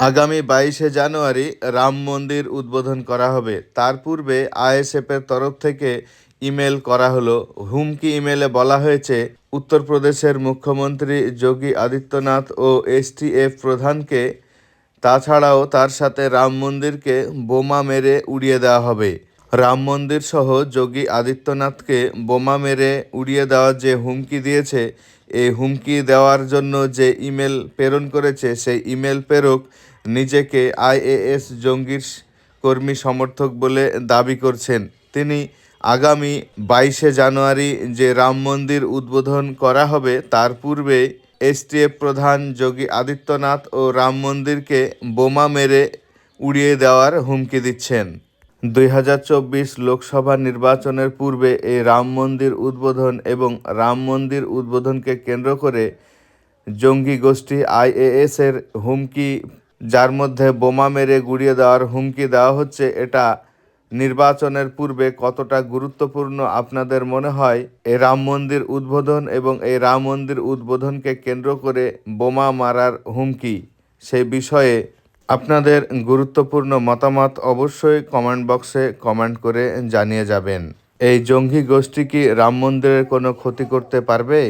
আগামী বাইশে জানুয়ারি রাম মন্দির উদ্বোধন করা হবে। তার পূর্বে আইএসএফের তরফ থেকে ইমেল করা হলো। হুমকি ইমেলে বলা হয়েছে, উত্তরপ্রদেশের মুখ্যমন্ত্রী যোগী আদিত্যনাথ ও এসটিএফ প্রধানকে, তাছাড়াও তার সাথে রাম মন্দিরকে বোমা মেরে উড়িয়ে দেওয়া হবে। রাম মন্দির সহ যোগী আদিত্যনাথকে বোমা মেরে উড়িয়ে দেওয়ার যে হুমকি দিয়েছে এই হুমকি দেওয়ার জন্য যে ইমেল প্রেরণ করেছে, সেই ইমেল প্রেরক নিজেকে আইএএস জঙ্গির কর্মী সমর্থক বলে দাবি করছেন। তিনি আগামী বাইশে জানুয়ারি যে রাম মন্দির উদ্বোধন করা হবে, তার পূর্বে এসটিএফ প্রধান যোগী আদিত্যনাথ ও রাম মন্দিরকে বোমা মেরে উড়িয়ে দেওয়ার হুমকি দিচ্ছেন। দুই হাজার চব্বিশ লোকসভা নির্বাচনের পূর্বে এই রাম মন্দির উদ্বোধন এবং রাম মন্দির উদ্বোধনকে কেন্দ্র করে জঙ্গি গোষ্ঠী আইএএস এর হুমকি, যার মধ্যে বোমা মেরে গুড়িয়ে দেওয়ার হুমকি দেওয়া হচ্ছে, এটা নির্বাচনের পূর্বে কতটা গুরুত্বপূর্ণ আপনাদের মনে হয়? এই রাম মন্দির উদ্বোধন এবং এই রাম মন্দির উদ্বোধনকে কেন্দ্র করে বোমা মারার হুমকি সেই বিষয়ে আপনাদের গুরুত্বপূর্ণ মতামত অবশ্যই কমেন্ট বক্সে কমেন্ট করে জানিয়ে যাবেন। এই জঙ্গি গোষ্ঠী কি রাম মন্দিরের কোনো ক্ষতি করতে পারবে?